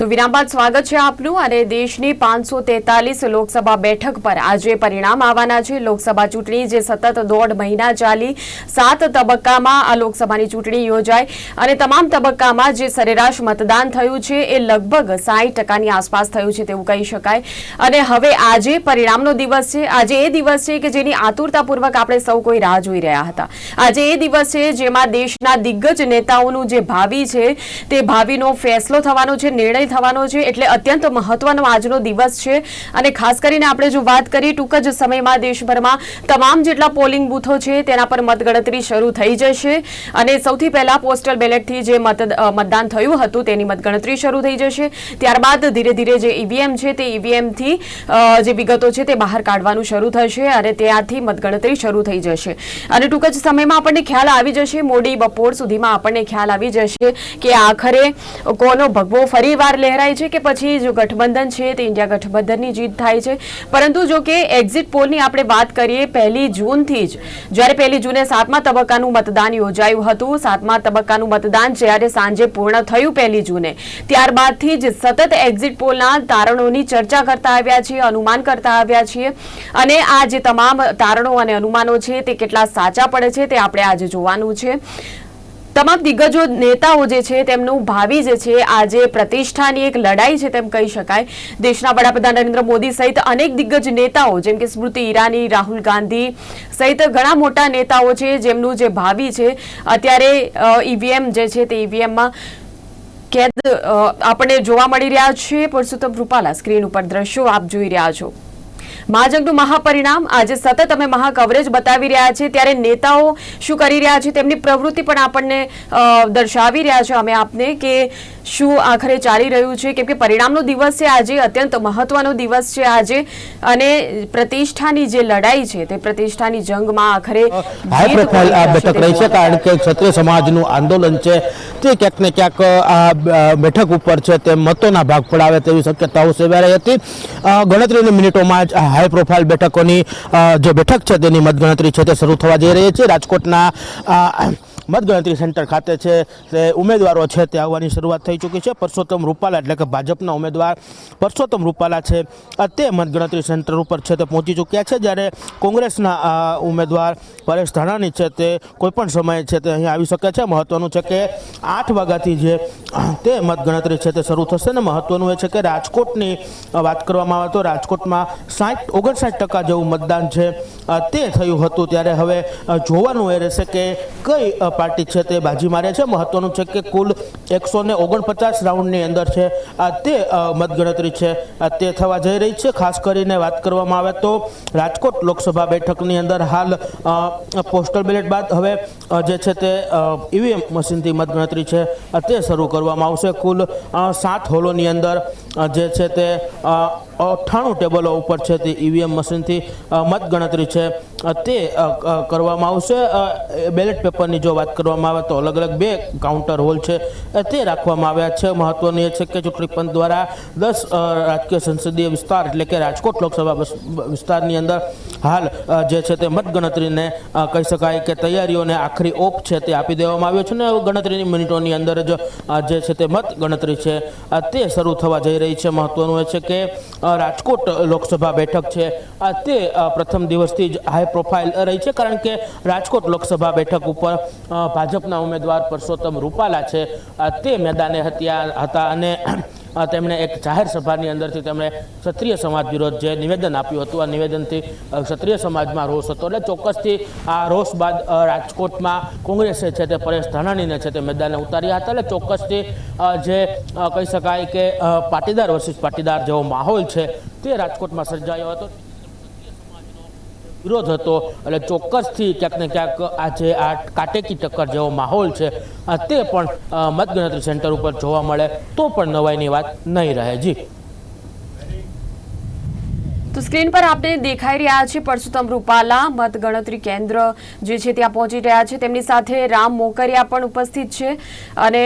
તો વિરામબાદ સ્વાગત છે આપનું. અને દેશની પાંચસો તેતાલીસ લોકસભા બેઠક પર આજે પરિણામ આવવાના છે. લોકસભા ચૂંટણી જે સતત દોઢ મહિના ચાલી, સાત તબક્કામાં આ લોકસભાની ચૂંટણી યોજાઈ અને તમામ તબક્કામાં જે સરેરાશ મતદાન થયું છે એ લગભગ સાઠ ટકાની આસપાસ થયું છે તેવું કહી શકાય. અને હવે આજે પરિણામનો દિવસ છે. આજે એ દિવસ છે કે જેની આતુરતાપૂર્વક આપણે સૌ કોઈ રાહ જોઈ રહ્યા હતા. આજે એ દિવસ છે જેમાં દેશના દિગ્ગજ નેતાઓનું જે ભાવિ છે તે ભાવિનો ફેસલો થવાનો છે, નિર્ણય થવાનો છે એટલે અત્યંત મહત્વનો આજનો દિવસ છે. અને ખાસ કરીને આપણે જો વાત કરીએ ટૂંક જ સમયમાં દેશભરમાં તમામ જેટલા પોલિંગ બૂથો છે તેના પર મતગણતરી શરૂ થઈ જશે. અને સૌથી પહેલા પોસ્ટલ બેલેટથી જે મત મતદાન થયું હતું તેની મતગણતરી શરૂ થઈ જશે. ત્યારબાદ ધીરે ધીરે જે ઈવીએમ છે તે ઈવીએમથી જે વિગતો છે તે બહાર કાઢવાનું શરૂ થશે અને ત્યાંથી મતગણતરી શરૂ થઈ જશે. અને ટૂંક જ સમયમાં આપણને ખ્યાલ આવી જશે. મોડી બપોર સુધીમાં આપણને ખ્યાલ આવી જશે કે આખરે કોનો ભગવો ફરી વાર લહેરાય છે કે પછી જો ગઠબંધન છે તે ઇન્ડિયા ગઠબંધનની જીત થાય છે. પરંતુ જો કે એક્ઝિટ પોલની આપણે વાત કરીએ પહેલી જૂનથી જ. જ્યારે પહેલી જૂને સાતમા તબક્કાનું મતદાન યોજાયું હતું, સાતમા તબક્કાનું મતદાન જ્યારે સાંજે પૂર્ણ થયું પહેલી જૂને. ત્યારબાદથી જ સતત એક્ઝિટ પોલના તારણોની ચર્ચા કરતા આવ્યા છીએ, અનુમાન કરતા આવ્યા છીએ. અને આ જે તમામ તારણો અને અનુમાનો છે તે કેટલા સાચા પડે છે તે આપણે આજે જોવાનું છે. તમામ દિગ્ગજો નેતાઓ જે છે તેમનું ભાવિ જે છે, આજે પ્રતિષ્ઠાની એક લડાઈ છે તેમ કહી શકાય. દેશના વડાપ્રધાન નરેન્દ્ર મોદી સહિત અનેક દિગ્ગજ નેતાઓ, જેમ કે સ્મૃતિ ઈરાની, રાહુલ ગાંધી સહિત ઘણા મોટા નેતાઓ છે, જેમનું જે ભાવિ છે. અત્યારે ઈવીએમ જે છે તે ઈવીએમમાં કેદ આપણે જોવા મળી રહ્યા છે. પરસોત્તમ રૂપાલા સ્ક્રીન ઉપર દ્રશ્યો આપ જોઈ રહ્યા છો. મહાજંગનું મહાપરિણામ. આજે સતત અમે મહા કવરેજ બતાવી રહ્યા છે ત્યારે નેતાઓ શું કરી રહ્યા છે તેમની પ્રવૃત્તિ પણ આપણને દર્શાવી રહ્યા છે. અમે આપને કે શું આખરે ચાલી રહ્યું છે? કેમ કે પરિણામનો દિવસ છે આજે અત્યંત મહત્વનો દિવસ છે આજે. અને પ્રતિષ્ઠાની જે લડાઈ છે તે પ્રતિષ્ઠાની જંગમાં આખરે હાઈ પ્રોફાઇલ આ બેઠક રહી છે કારણ કે ક્ષત્રિય સમાજનું આંદોલન છે તે ક્યાંક ને ક્યાંક આ બેઠક ઉપર છે તે મતોના ભાગ પડાવે તેવી શક્યતાઓ સેવાઈ હતી. ગણતરીની મિનિટોમાં જ આ હાઈ પ્રોફાઇલ બેઠકોની જે બેઠક છે તેની મતગણતરી છે તે શરૂ થવા જઈ રહી છે. રાજકોટના મતગણતરી સેન્ટર ખાતે છે. તે ઉમેદવારો છે તે આવવાની શરૂઆત થઈ ચૂકી છે. પરસોત્તમ રૂપાલા એટલે કે ભાજપના ઉમેદવાર પરસોત્તમ રૂપાલા છે. તે મતગણતરી સેન્ટર ઉપર છે તે પહોંચી ચૂક્યા છે. જ્યારે કોંગ્રેસના ઉમેદવાર પરેશ ધાણાની છે તે કોઈપણ સમયે છે તે અહીં આવી શકે છે. મહત્વનું છે કે આઠ વાગ્યાથી જે તે મતગણતરી છે તે શરૂ થશે. ને મહત્વનું એ છે કે રાજકોટની વાત કરવામાં આવે તો રાજકોટમાં સાઠ, ઓગણસાઠ ટકા જેવું મતદાન છે. તે થયું હતું. ત્યારે હવે જોવાનું એ રહેશે કે કઈ પાર્ટી છે તે બાજી મારે છે. મહત્વનું છે કે કુલ એકસો ને ઓગણપચાસ રાઉન્ડની અંદર છે, આ તે મતગણતરી છે. તે થવા જઈ રહી છે. ખાસ કરીને વાત કરવામાં આવે તો રાજકોટ લોકસભા બેઠકની અંદર હાલ પોસ્ટલ બેલેટ બાદ હવે જે છે તે ઈવીએમ મશીનથી મતગણતરી છે તે શરૂ કરવામાં આવશે. કુલ સાત હોલોની અંદર જે છે તે અઠ્ઠાણું ટેબલો ઉપર છે તે ઈવીએમ મશીનથી મતગણતરી છે. તે કરવામાં આવશે. બેલેટ પેપરની જો વાત કરવામાં આવે તો અલગ અલગ બે કાઉન્ટર હોલ છે. તે રાખવામાં આવ્યા છે. મહત્વનું એ છે કે ચૂંટણી પંચ દ્વારા દસ રાજકીય સંસદીય વિસ્તાર એટલે કે રાજકોટ લોકસભા વિસ્તારની અંદર હાલ જે છે તે મતગણતરીને કહી શકાય કે તૈયારીઓને આખરી ઓપ છે તે આપી દેવામાં આવ્યો છે. ને ગણતરીની મિનિટોની અંદર જ જે છે તે મત ગણતરી છે તે શરૂ થવા જઈ રહી છે. મહત્વનું એ છે કે રાજકોટ લોકસભા બેઠક છે. આ તે પ્રથમ દિવસથી જ હાઈ પ્રોફાઇલ રહી છે, કારણ કે રાજકોટ લોકસભા બેઠક ઉપર ભાજપના ઉમેદવાર પરસોત્તમ રૂપાલા છે. તે મેદાને હત્યા હતા અને તેમણે એક જાહેર સભાની અંદરથી તેમણે ક્ષત્રિય સમાજ વિરોધ જે નિવેદન આપ્યું હતું, આ નિવેદનથી ક્ષત્રિય સમાજમાં રોષ હતો. એટલે ચોક્કસથી આ રોષ બાદ રાજકોટમાં કોંગ્રેસે છે તે પરેશ ધાનાણીને છે તે મેદાને ઉતાર્યા હતા. એટલે ચોક્કસથી જે કહી શકાય કે પાટીદાર વર્સિસ પાટીદાર જેવો માહોલ છે તે રાજકોટમાં સર્જાયો હતો. વિરોધ હતો એટલે ચોક્કસથી ક્યાંક ને ક્યાંક આજે આ કાટેકી ટક્કર જેવો માહોલ છે. તે પણ મતગણતરી સેન્ટર ઉપર જોવા મળે તો પણ નવાઈની વાત નહીં રહે. જી. તો સ્ક્રીન પર આપણે દેખાઈ રહ્યા છે પરસોત્તમ રૂપાલા, મતગણતરી કેન્દ્ર જે છે ત્યાં પહોંચી રહ્યા છે. તેમની સાથે રામ મોકરિયા પણ ઉપસ્થિત છે અને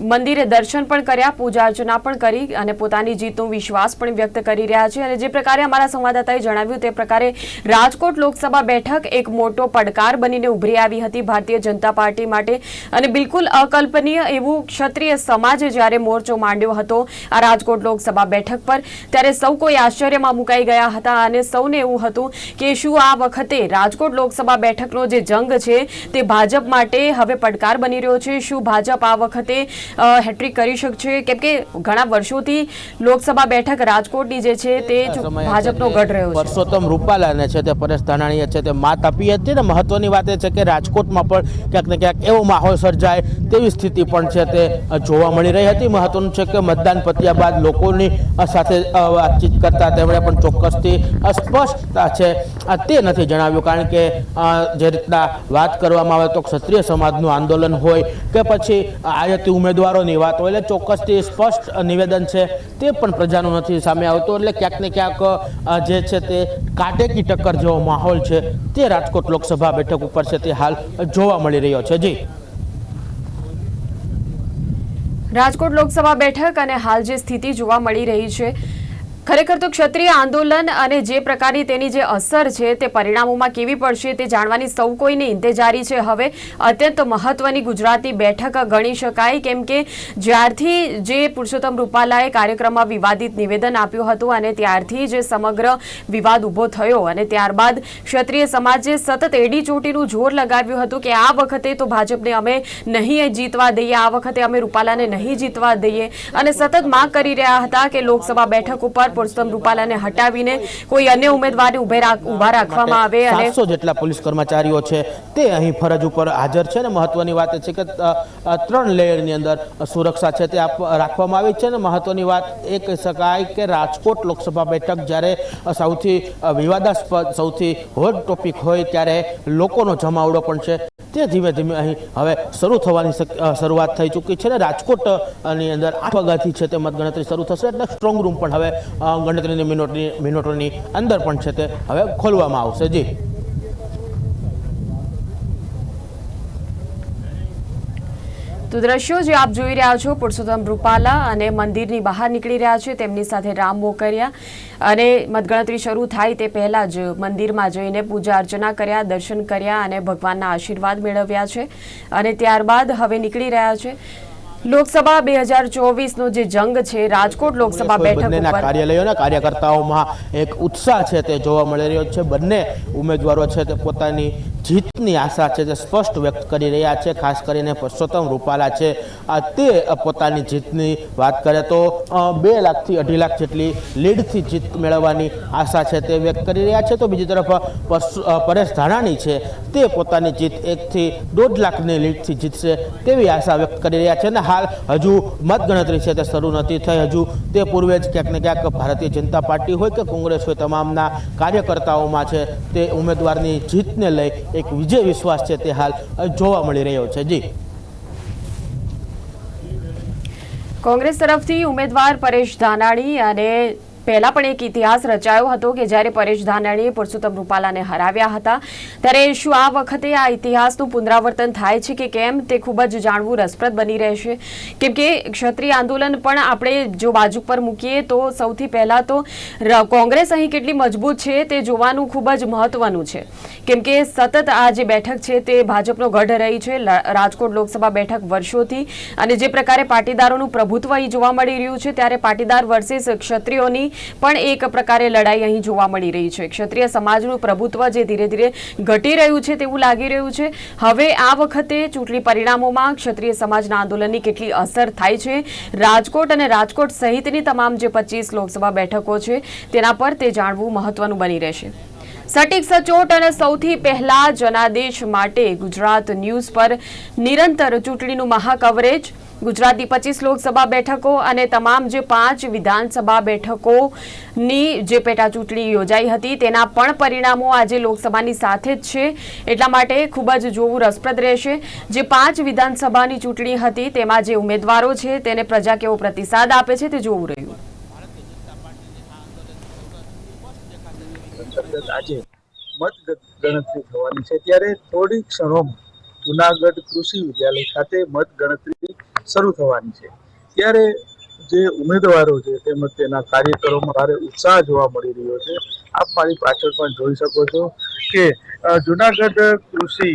મંદિરે દર્શન પણ કર્યા, પૂજા અર્ચના પણ કરી અને પોતાની જીતનો વિશ્વાસ પણ વ્યક્ત કરી રહ્યા છે. અને જે પ્રકારે અમારા સંવાદદાતાએ જણાવ્યું, તે પ્રકારે રાજકોટ લોકસભા બેઠક એક મોટો પડકાર બનીને ઉભરી આવી હતી ભારતીય જનતા પાર્ટી માટે. અને બિલકુલ અકલ્પનીય એવું ક્ષત્રિય સમાજે જ્યારે મોરચો માંડ્યો હતો આ રાજકોટ લોકસભા બેઠક પર, ત્યારે સૌ કોઈ આશ્ચર્યમાં મુકાઈ ગયા હતા અને સૌને એવું હતું કે શું આ વખતે રાજકોટ લોકસભા બેઠકનો જે જંગ છે, તે ભાજપ માટે હવે પડકાર બની રહ્યો છે. શું ભાજપ આ વખતે હેટ્રિક કરી શકશે. કેમ કે ઘણા વર્ષોથી લોકસભા બેઠક રાજકોટની જે છે તે ભાજપનો ગઢ રહ્યો છે. પરસોત્તમ રૂપાલાને છે તે પરેશ ધાનાણીએ છે તે માત આપી હતી ને મહત્વની વાત એ છે કે રાજકોટમાં પણ ક્યાંક ને ક્યાંક એવો માહોલ સર્જાય તેવી સ્થિતિ પણ છે તે જોવા મળી રહી હતી. મહત્વનું છે કે મતદાન પત્યા બાદ લોકોની સાથે વાતચીત કરતા તેમણે પણ ચોક્કસથી અસ્પષ્ટતા સ્પષ્ટતા છે તે નથી જણાવ્યું કારણ કે જે રીતના વાત કરવામાં આવે તો ક્ષત્રિય સમાજનું આંદોલન હોય કે પછી આયતી ઉમેદવારોની વાત હોય, એટલે ચોક્કસથી સ્પષ્ટ નિવેદન છે, તે પણ પ્રજાનું નથી સામે આવતું. એટલે ક્યાંક ને ક્યાંક જે છે તે કાટેકી ટક્કર જેવો માહોલ છે, તે રાજકોટ લોકસભા બેઠક ઉપર છે તે હાલ જોવા મળી રહ્યો છે. જી. રાજકોટ લોકસભા બેઠક અને હાલ જે સ્થિતિ જોવા મળી રહી છે ખરેખર તો ક્ષત્રિય આંદોલન અને જે પ્રકારની તેની જે અસર છે તે પરિણામોમાં કેવી પડશે તે જાણવાની સૌ કોઈને ઇંતેજારી છે. હવે અત્યંત મહત્વની ગુજરાતી બેઠક ગણી શકાય, કેમ કે જ્યારથી જે પુરુષોત્તમ રૂપાલાએ કાર્યક્રમમાં વિવાદિત નિવેદન આપ્યું હતું અને ત્યારથી જે સમગ્ર વિવાદ ઊભો થયો અને ત્યારબાદ ક્ષત્રિય સમાજે સતત એડી ચોટીનું જોર લગાવ્યું હતું કે આ વખતે તો ભાજપને અમે નહીં જીતવા દઈએ, આ વખતે અમે રૂપાલાને નહીં જીતવા દઈએ અને સતત માંગ કરી રહ્યા હતા કે લોકસભા બેઠક ઉપર પુરુષોત્તમ રૂપાલાને હટાવીને કોઈ અન્ય ઉમેદવારને ઉભે રાખ- રાખવામાં આવે અને સાતસો જેટલા પોલીસ કર્મચારીઓ છે તે અહીં ફરજ ઉપર હાજર છે ને મહત્વની વાત છે કે ત્રણ લેયરની અંદર સુરક્ષા છે તે રાખવામાં આવી છે ને મહત્વની વાત એ કહી શકાય કે રાજકોટ લોકસભા બેઠક જ્યારે સૌથી વિવાદાસ્પદ સૌથી હોટ ટોપિક હોય ત્યારે લોકોનો જમાવડો પણ છે તે ધીમે ધીમે અહીં હવે શરૂ થવાની શરૂઆત થઈ ચૂકી છે ને રાજકોટની અંદર આઠ વાગ્યાથી છે તે મતગણતરી શરૂ થશે એટલે સ્ટ્રોંગ રૂમ પણ હવે ગણતરીની મિનિટની, મિનિટોની અંદર પણ છે તે હવે ખોલવામાં આવશે. જી. તો દ્રશ્યો જે આપ જોઈ રહ્યા છો, પુરુષોત્તમ રૂપાલા અને મંદિરની બહાર નીકળી રહ્યા છે. તેમની સાથે રામ મોકરિયા અને મતગણતરી શરૂ થાય તે પહેલાં જ મંદિરમાં જઈને પૂજા અર્ચના કર્યા, દર્શન કર્યા અને ભગવાનના આશીર્વાદ મેળવ્યા છે. અને ત્યારબાદ હવે નીકળી રહ્યા છે. લોકસભા બે હજાર ચોવીસનો જે જંગ છે રાજકોટ લોકસભા બેઠક ઉપર કાર્યાલયોના કાર્યકર્તાઓમાં એક ઉત્સાહ છે તે જોવા મળી રહ્યો છે. બંને ઉમેદવારો છે તે પોતાની જીતની આશા છે તે સ્પષ્ટ વ્યક્ત કરી રહ્યા છે. ખાસ કરીને પુરુષોત્તમ રૂપાલા છે. આ તે પોતાની જીતની વાત કરે તો બે લાખથી અઢી લાખ જેટલી લીડથી જીત મેળવવાની આશા છે તે વ્યક્ત કરી રહ્યા છે. તો બીજી તરફ પરેશ ધાનાણી છે તે પોતાની જીત એકથી દોઢ લાખની લીડથી જીતશે તેવી આશા વ્યક્ત કરી રહ્યા છે. અને હાલ હજુ મતગણતરી છે તે શરૂ નથી થઈ. હજુ તે પૂર્વે જ ક્યાંક ને ક્યાંક ભારતીય જનતા પાર્ટી હોય કે કોંગ્રેસ હોય તમામના કાર્યકર્તાઓમાં છે તે ઉમેદવારની જીતને લઈ એક વિજય વિશ્વાસ છે તે હાલ જોવા મળી રહ્યો છે. જી. કોંગ્રેસ તરફથી ઉમેદવાર પરેશ ધાનાણી અને પહેલા પણ એક ઇતિહાસ રચાયો હતો કે જ્યારે પરેશ ધાનાણીએ પુરુષોત્તમ રૂપાલાને હરાવ્યા હતા, ત્યારે શું આ વખતે આ ઇતિહાસનું પુનરાવર્તન થાય છે કે કેમ તે ખૂબ જ જાણવું રસપ્રદ બની રહેશે. કેમ કે ક્ષત્રિય આંદોલન પણ આપણે જો બાજુ પર મૂકીએ તો સૌથી પહેલાં તો કોંગ્રેસ અહીં કેટલી મજબૂત છે તે જોવાનું ખૂબ જ મહત્વનું છે. કેમ કે સતત આ જે બેઠક છે તે ભાજપનો ગઢ રહી છે રાજકોટ લોકસભા બેઠક વર્ષોથી અને જે પ્રકારે પાટીદારોનું પ્રભુત્વ અહીં જોવા મળી રહ્યું છે, ત્યારે પાટીદાર વર્સિસ ક્ષત્રિયોની પણ એક પ્રકારે લડાઈ અહીં જોવા મળી રહી છે. ક્ષત્રિય સમાજનું પ્રભુત્વ જે ધીરે ધીરે ઘટી રહ્યું છે તેવું લાગી રહ્યું છે. હવે આ વખતે ચૂંટણી પરિણામોમાં ક્ષત્રિય સમાજના આંદોલનની કેટલી અસર થાય છે. રાજકોટ અને રાજકોટ સહિતની તમામ જે પચીસ લોકસભા બેઠકો છે, તેના પર તે જાણવું મહત્વનું બની રહેશે. સટીક સચોટ અને સૌથી પહેલા જનાદેશ માટે ગુજરાત ન્યૂઝ પર નિરંતર ચૂંટણીનું મહાકવરેજ ગુજરાતની પચીસ લોકસભા બેઠકો અને તમામ જે પાંચ વિધાનસભા બેઠકોની જે પેટા ચૂંટણી યોજાઈ હતી, તેના પણ પરિણામો આજે લોકસભાની સાથે જ છે. એટલા માટે ખૂબ જ જોવું રસપ્રદ રહેશે. જે પાંચ વિધાનસભાની ચૂંટણી હતી, તેમાં જે ઉમેદવારો છે, તેને પ્રજા કેવો પ્રતિસાદ આપે છે તે જોવું રહ્યું. મત ગણતરી થવાની છે. ત્યારે થોડી ક્ષણોમાં જુનાગઢ કૃષિ વિદ્યાલય ખાતે મત ગણતરી શરૂ થવાની છે. ત્યારે જે ઉમેદવારો છે તેમજ તેના કાર્યકરોમાં ભારે ઉત્સાહ જોવા મળી રહ્યો છે. આપ મારી પાછળ પણ જોઈ શકો છો કે જુનાગઢ કૃષિ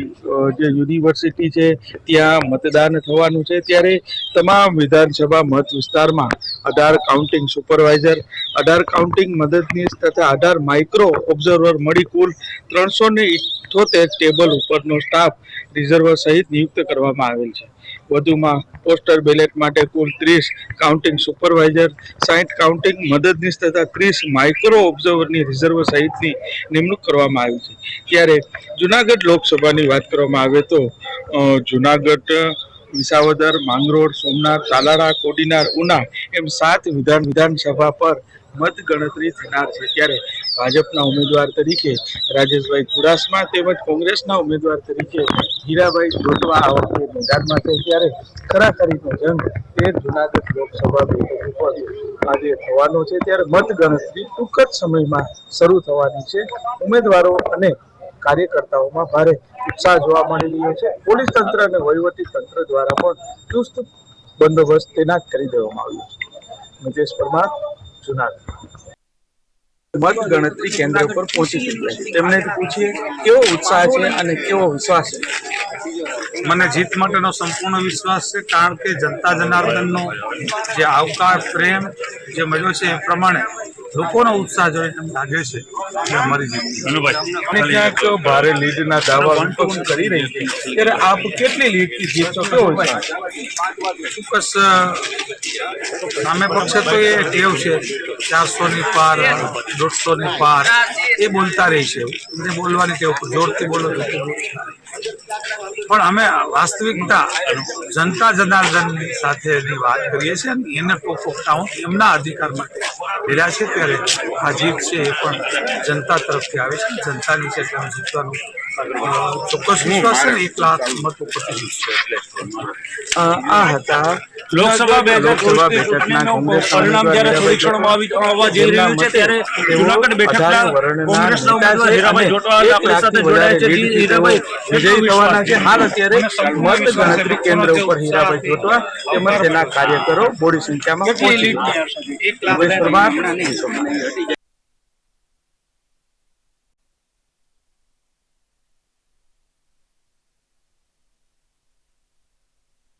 જે યુનિવર્સિટી છે, ત્યાં મતદાન થવાનું છે. ત્યારે તમામ વિધાનસભા મત વિસ્તારમાં અઢાર કાઉન્ટિંગ સુપરવાઇઝર અઢાર કાઉન્ટિંગ મદદનીશ તથા અઢાર માઇક્રો ઓબ્ઝર્વર મળી કુલ ત્રણસો ને ઇઠ્ઠોતેર ટેબલ ઉપરનો સ્ટાફ રિઝર્વર સહિત નિયુક્ત કરવામાં આવેલ છે. વધુમાં પોસ્ટર બેલેટ માટે કુલ ત્રીસ કાઉન્ટિંગ સુપરવાઇઝર સાઠ કાઉન્ટિંગ મદદનીશ તથા ત્રીસ માઇક્રો ઓબ્ઝર્વરની રિઝર્વ સહિતની નિમણૂક કરવામાં આવી છે. ત્યારે જુનાગઢ લોકસભાની વાત કરવામાં આવે તો જુનાગઢ, વિસાવદર, માંગરોળ, સોમનાથ તાલાળા કોડીનાર, ઉના એમ સાત વિધાન વિધાનસભા પર મત ગણતરી થનાર છે. ત્યારે ભાજપના ઉમેદવાર તરીકે, રાજેશભાઈ ચુડાસમા તેમજ કોંગ્રેસના ઉમેદવાર તરીકે, હીરાભાઈ જોટવા આ વખતે મેદાનમાં છે. ત્યારે ખરાખરીનો જંગ તે જુનાગઢ લોકસભા બેઠક ઉપર આજે થવાનો છે. ત્યારે મતગણતરી ટૂંક જ સમયમાં શરૂ થવાની છે. ઉમેદવારો અને કાર્યકર્તાઓમાં ભારે ઉત્સાહ જોવા મળી રહ્યો છે. પોલીસ તંત્ર અને વહીવટી તંત્ર દ્વારા પણ ચુસ્ત બંદોબસ્ત તૈનાત કરી દેવામાં આવ્યો છે. મિતેશ પરમાર, જુનાગઢ. મત ગણતરી કેન્દ્ર પર પહોંચી ચૂક્યા તેમને પૂછીએ, કેવો ઉત્સાહ છે અને કેવો વિશ્વાસ છે? મને જીત માટેનો સંપૂર્ણ વિશ્વાસ છે, કારણ કે જનતા જનાર્દનનો જે આવકાર, પ્રેમ જે મળ્યો છે એ પ્રમાણે લોકોનો ઉત્સાહ જોઈને એમ લાગે છે કે અમારી જીત અને ક્યાંક ભારે લીડના દાવા વિપક્ષ કરી રહી છે. ત્યારે આપ કેટલી લીડથી જીતશો કેવો હોય ચોક્કસ સામે પક્ષે તો એ ટેવ છે. ચારસોની પાર દોઢસોની પાર એ બોલતા રહી છે. એમને બોલવાની ટેવ જોરથી બોલો. પણ અમે વાસ્તવિકતા જનતા જનાર્દનની સાથેની વાત કરીએ છીએ એને પોપટાઉં એમના અધિકાર માટે છે ત્યારે આ જીત છે એ પણ જનતા તરફથી આવે છે. જનતાની છે. એટલે જીતવાનું ચોક્કસ વિશ્વાસ છે ને એક લાખ મત ઉપરથી જીતશે આ હતા. લોકસભા બેઠક લોકસભા બેઠકના ચૂંટણીનું પરિણામ જ્યારે થોડી આવી આવવા જઈ રહ્યું છે ત્યારે જુનાગઢ બેઠકના કોંગ્રેસના ઉમેદવાર હીરાભાઈ જોટવાલ આપણી સાથે જોડાયા છે. હીરાભાઈ, વિજય થવાના છે? હાલ અત્યારે મત ગણતરી કેન્દ્ર ઉપર હીરાભાઈ જોટવા તેમજ તેના કાર્યકરો બોડી સંખ્યામાં પહોંચી ગયા. આવશે? એક લાખ ઉમેશ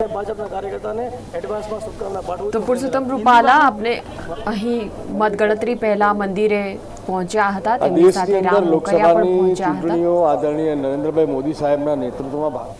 પરમાર ભાજપના કાર્યકર્તાને એડવાન્સમાં શુભકામના પાઠવું તો પુરુષોત્તમ રૂપાલા આપને અહીં મતગણતરી પહેલા મંદિરે પહોંચ્યા હતા આ તેમની દેશની સાથે અંદર રામ મોકરિયા પણ લોકસભાની પહોંચ્યા હતા ચૂંટણીઓ આદરણીય નરેન્દ્રભાઈ મોદી સાહેબના નેતૃત્વમાં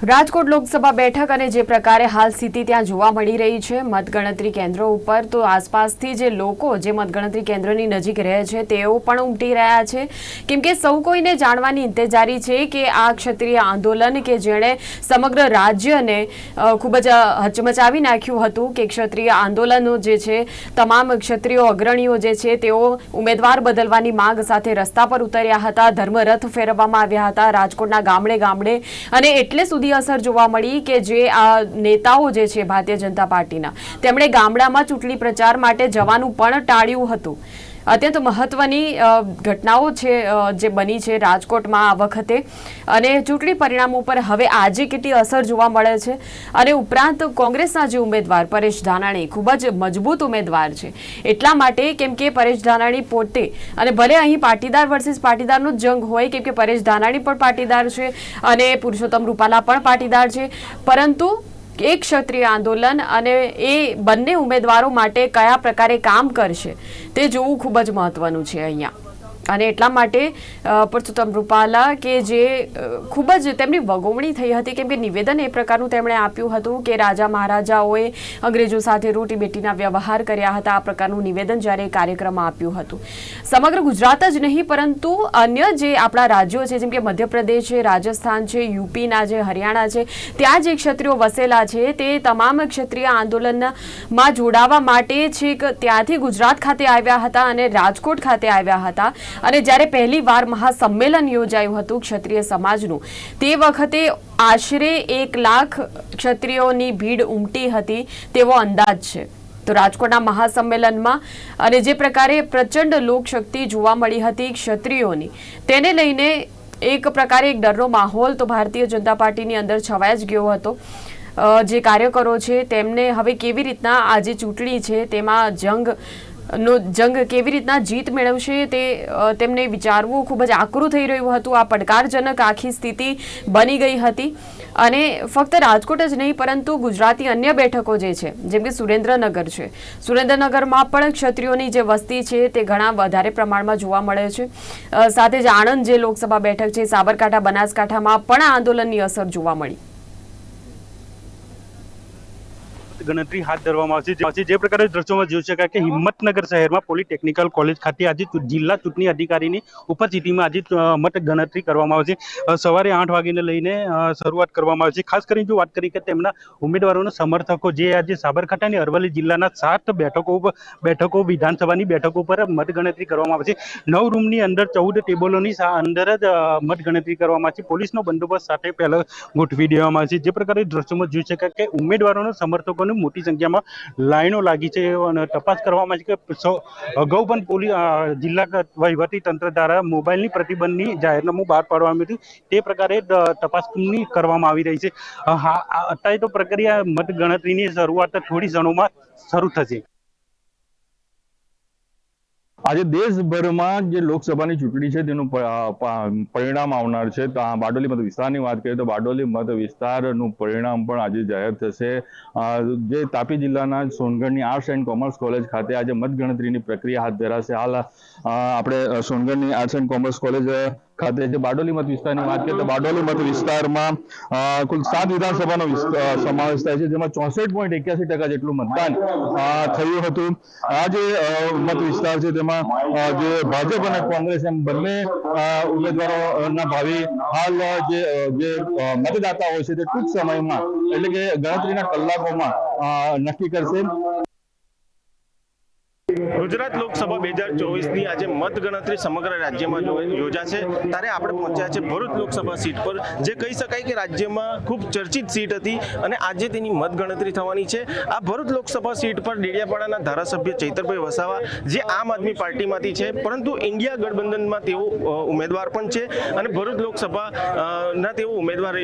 રાજકોટ લોકસભા બેઠક અને જે પ્રકારે હાલ સ્થિતિ ત્યાં જોવા મળી રહી છે, મતગણતરી કેન્દ્રો ઉપર, તો આસપાસથી જે લોકો જે મતગણતરી કેન્દ્રની નજીક રહે છે, તેઓ પણ ઉમટી રહ્યા છે. કેમ કે સૌ કોઈને જાણવાની ઇંતજારી છે કે આ ક્ષત્રિય આંદોલન કે જેણે સમગ્ર રાજ્યને ખૂબ જ હચમચાવી નાખ્યું હતું કે ક્ષત્રિય આંદોલનો જે છે, તમામ ક્ષત્રિયો અગ્રણીઓ જે છે, તેઓ ઉમેદવાર બદલવાની માંગ સાથે રસ્તા પર ઉતર્યા હતા, ધર્મરથ ફેરવવામાં આવ્યા હતા, રાજકોટના ગામડે ગામડે. અને એટલે સુધી અસર જોવા મળી કે જે આ નેતાઓ જે છે ભારતીય જનતા પાર્ટીના. તેમણે ગામડામાં ચૂંટણી પ્રચાર માટે જવાનું પણ ટાળ્યું હતું. અત્યંત મહત્વની ઘટનાઓ છે જે બની છે રાજકોટમાં આ વખતે. અને ચૂંટણી પરિણામો પર હવે આજે કેટલી અસર જોવા મળે છે? અને ઉપરાંત કોંગ્રેસના જે ઉમેદવાર પરેશ ધાનાણી ખૂબ જ મજબૂત ઉમેદવાર છે. એટલા માટે કેમ કે પરેશ ધાનાણી પોતે, અને ભલે અહીં પાટીદાર વર્સિસ પાટીદારનો જંગ હોય, કેમ કે પરેશ ધાનાણી પણ પાટીદાર છે અને પુરુષોત્તમ રૂપાલા પણ પાટીદાર છે, પરંતુ એક ક્ષત્રિય આંદોલન અને એ બંને ઉમેદવારો માટે કયા પ્રકારે કામ કરશે તે જોવું ખૂબ જ મહત્વનું છે અહીંયા. અને એટલા માટે પરસોત્તમ રૂપાલા કે જે ખૂબ જ તેમની વગોવણી થઈ હતી, કેમ કે નિવેદન એ પ્રકારનું તેમણે આપ્યું હતું કે રાજા મહારાજાઓએ અંગ્રેજો સાથે રોટી બેટીના વ્યવહાર કર્યા હતા, આ પ્રકારનું નિવેદન જ્યારે કાર્યક્રમમાં આપ્યું હતું. સમગ્ર ગુજરાત જ નહીં, પરંતુ અન્ય જે આપણા રાજ્યો છે, જેમ કે મધ્યપ્રદેશ છે, રાજસ્થાન છે, યુપીના છે, હરિયાણા છે, ત્યાં જે ક્ષત્રિયો વસેલા છે, તે તમામ ક્ષત્રિય આંદોલનમાં જોડાવા માટે છેક ત્યાંથી ગુજરાત ખાતે આવ્યા હતા અને રાજકોટ ખાતે આવ્યા હતા. અને જ્યારે પહેલી વાર મહાસંમેલન યોજાયું હતું ક્ષત્રિય સમાજનું, તે વખતે આશરે એક લાખ ક્ષત્રિયોની ભીડ ઉમટી હતી તેવો અંદાજ છે. તો રાજકોટના મહાસંમેલનમાં અને જે પ્રકારે પ્રચંડ લોકશક્તિ જોવા મળી હતી ક્ષત્રિયોની, તેને લઈને એક પ્રકારે એક ડરનો માહોલ તો ભારતીય જનતા પાર્ટીની અંદર છવાઈ જ ગયો હતો. જે કાર્યકરો છે તેમને હવે કેવી રીતના આ જે ચૂંટણી છે તેમાં જંગ નો જંગ કેવી રીતના જીત મેળવશે તે તેમને વિચારવું ખૂબ જ આકરું થઈ રહ્યું હતું. આ પડકારજનક આખી સ્થિતિ બની ગઈ હતી. અને ફક્ત રાજકોટ જ નહીં, પરંતુ ગુજરાતની અન્ય બેઠકો જે છે, જેમ કે સુરેન્દ્રનગર છે. સુરેન્દ્રનગરમાં પણ ક્ષત્રિયોની જે વસ્તી છે તે ઘણા વધારે પ્રમાણમાં જોવા મળે છે. સાથે જ આણંદ જે લોકસભા બેઠક છે, સાબરકાંઠા, બનાસકાંઠામાં પણ આંદોલનની અસર જોવા મળી. ગણતરી હાથ ધરવામાં આવશે. જે- પ્રકારે દ્રશ્યોમાં જોઈ શકાય કે હિંમતનગર શહેરમાં પોલિટેકનિકલ કોલેજ ખાતે આજે જિલ્લા ચૂંટણી અધિકારીની ઉપસ્થિતિમાં આજે મત ગણતરી કરવામાં આવશે. સવારે આઠ વાગીને લઈને શરૂઆત કરવામાં આવશે. ખાસ કરીને જો વાત કરી કે તેમના ઉમેદવારોના સમર્થકો જે આજે સાબરકાંઠા અને અરવલ્લી જિલ્લાના સાત બેઠકો ઉપર બેઠકો, વિધાનસભાની બેઠકો પર મતગણતરી કરવામાં આવશે. નવ રૂમની અંદર ચૌદ ટેબલોની અંદર જ મતગણતરી કરવામાં આવશે. પોલીસનો બંદોબસ્ત સાથે પહેલા ગોઠવી દેવામાં આવશે. જે પ્રકારે દ્રશ્યોમાં જોઈ શકાય કે ઉમેદવારોના સમર્થકોની મોટી સંખ્યામાં લાઈનો લાગી છે અને તપાસ કરવામાં આવી છે કે અગાઉ પણ પોલીસ જિલ્લા વહીવટી તંત્ર દ્વારા મોબાઈલની પ્રતિબંધની જાહેરનામું બહાર પાડવામાં આવ્યું તે પ્રકારે તપાસની કરવામાં આવી રહી છે. હા અત્યારે તો પ્રક્રિયા મતગણતરીની શરૂઆત થોડી ક્ષણોમાં શરૂ થશે. આજે દેશભરમાં જે લોકસભાની ચૂંટણી છે, તેનું પરિણામ આવનાર છે. તો બારડોલી મત વિસ્તારની વાત કરીએ તો બારડોલી મત વિસ્તારનું પરિણામ પણ આજે જાહેર થશે. જે તાપી જિલ્લાના સોનગઢની આર્ટ્સ એન્ડ કોમર્સ કોલેજ ખાતે આજે મતગણતરીની પ્રક્રિયા હાથ ધરાશે. હાલ આપણે સોનગઢની આર્ટ્સ એન્ડ કોમર્સ કોલેજ ખાતે જે બારડોલી મત વિસ્તારની વાત કરીએ તો બારડોલી મત વિસ્તારમાં કુલ સાત વિધાનસભાનો સમાવેશ થાય છે, જેમાં ચોસઠ પોઈન્ટ એક્યાસી ટકા જેટલું મતદાન થયું હતું. આ જે મત વિસ્તાર છે તેમાં જે ભાજપ અને કોંગ્રેસ એમ બંને ઉમેદવારોના ભાવિ હાલ જે જે મતદાતા મતદાતાઓ છે તે ટૂંક સમયમાં, એટલે કે ગણતરીના કલાકોમાં નક્કી કરશે. ગુજરાત લોકસભા બે હજાર ચોવીસની આજે મતગણતરી સમગ્ર રાજ્યમાં યોજાશે, ત્યારે આપણે પહોંચ્યા છે ભરૂચ લોકસભા સીટ પર. જે કહી શકાય કે રાજ્યમાં ખૂબ ચર્ચિત સીટ હતી અને આજે તેની મતગણતરી થવાની છે. આ ભરૂચ લોકસભા સીટ પર ડેડિયાપાડાના ધારાસભ્ય ચૈતરભાઈ વસાવા, જે આમ આદમી પાર્ટીમાંથી છે, પરંતુ ઇન્ડિયા ગઠબંધનમાં તેઓ ઉમેદવાર પણ છે અને ભરૂચ લોકસભા ના તેઓ ઉમેદવાર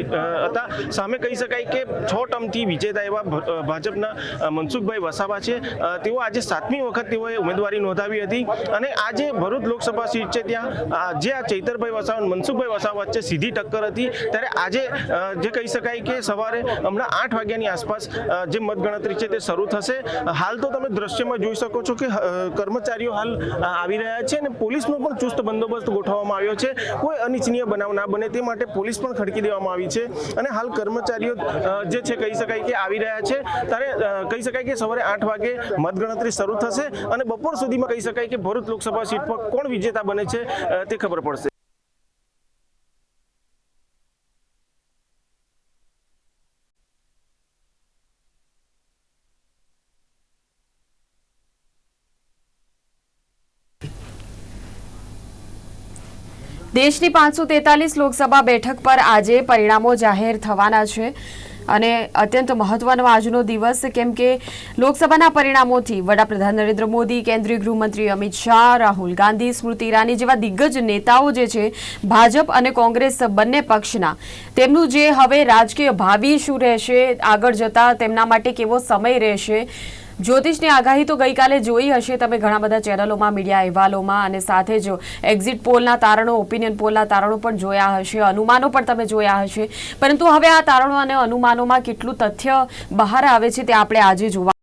હતા. સામે કહી શકાય કે છ ટર્મથી વિજેતા એવા ભાજપના મનસુખભાઈ વસાવા છે. તેઓ આજે સાતમી વખત તેઓએ ઉમેદવારી નોંધાવી હતી. અને આજે ભરૂચ લોકસભા સીટ છે ત્યાં. જે આ ચૈતરભાઈ વસાવા મનસુખભાઈ વસાવા વચ્ચે સીધી ટક્કર હતી. ત્યારે આજે જે કહી શકાય કે સવારે હમણાં આઠ વાગ્યાની આસપાસ જે મતગણતરી છે તે શરૂ થશે. હાલ તો તમે દ્રશ્યમાં જોઈ શકો છો કે કર્મચારીઓ હાલ આવી રહ્યા છે અને પોલીસનો પણ ચુસ્ત બંદોબસ્ત ગોઠવવામાં આવ્યો છે. કોઈ અનિચ્છનીય બનાવ ના બને તે માટે પોલીસ પણ ખડકી દેવામાં આવી છે. અને હાલ કર્મચારીઓ જે છે કહી શકાય કે આવી રહ્યા છે. ત્યારે કહી શકાય કે સવારે આઠ વાગે મતગણતરી શરૂ થશે અને બપોર સુધીમાં કહી શકાય કે ભરૂચ લોકસભા સીટ પર કોણ વિજેતા બને છે તે ખબર પડશે. દેશની પાંચસો તેતાલીસ લોકસભા બેઠક પર આજે પરિણામો જાહેર થવાના છે. અને અત્યંત મહત્વનો આજનો દિવસ, કેમ કે લોકસભાના પરિણામોથી વડાપ્રધાન નરેન્દ્ર મોદી, કેન્દ્રીય ગૃહમંત્રી અમિત શાહ, રાહુલ ગાંધી, સ્મૃતિ ઈરાની જેવા દિગ્ગજ નેતાઓ જે છે, ભાજપ અને કોંગ્રેસ બંને પક્ષના, તેમનું જે હવે રાજકીય ભાવિ શું રહેશે, આગળ જતા તેમના માટે કેવો સમય રહેશે જ્યોતિષની આગાહી તો ગઈકાલે જોઈ હશે. તમે ઘણા બધા ચેનલોમાં, મીડિયા અહેવાલોમાં અને સાથે જ એક્ઝિટ પોલના તારણો ઓપિનિયન પોલના તારણો પણ જોયા હશે. અનુમાનો પણ તમે જોયા હશે. પરંતુ હવે આ તારણો અને અનુમાનોમાં કેટલું તથ્ય બહાર આવે છે તે આપણે આજે જોવા